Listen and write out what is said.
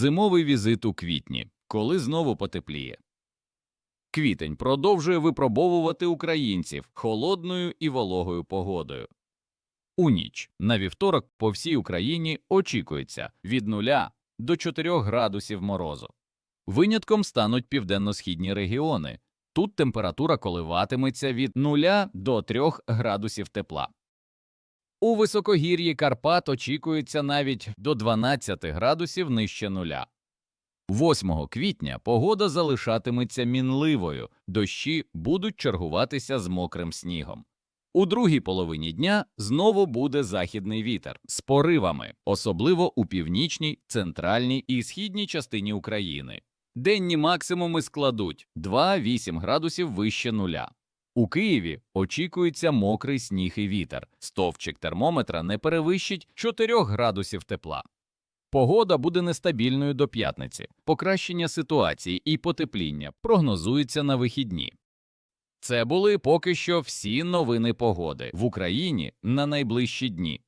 Зимовий візит у квітні, коли знову потепліє. Квітень продовжує випробовувати українців холодною і вологою погодою. У ніч на вівторок по всій Україні очікується від 0 до 4 градусів морозу. Винятком стануть південно-східні регіони. Тут температура коливатиметься від 0 до 3 градусів тепла. У високогір'ї Карпат очікується навіть до 12 градусів нижче нуля. 8 квітня погода залишатиметься мінливою, дощі будуть чергуватися з мокрим снігом. У другій половині дня знову буде західний вітер з поривами, особливо у північній, центральній і східній частині України. Денні максимуми складуть 2-8 градусів вище нуля. У Києві очікується мокрий сніг і вітер. Стовпчик термометра не перевищить 4 градусів тепла. Погода буде нестабільною до п'ятниці. Покращення ситуації і потепління прогнозується на вихідні. Це були поки що всі новини погоди в Україні на найближчі дні.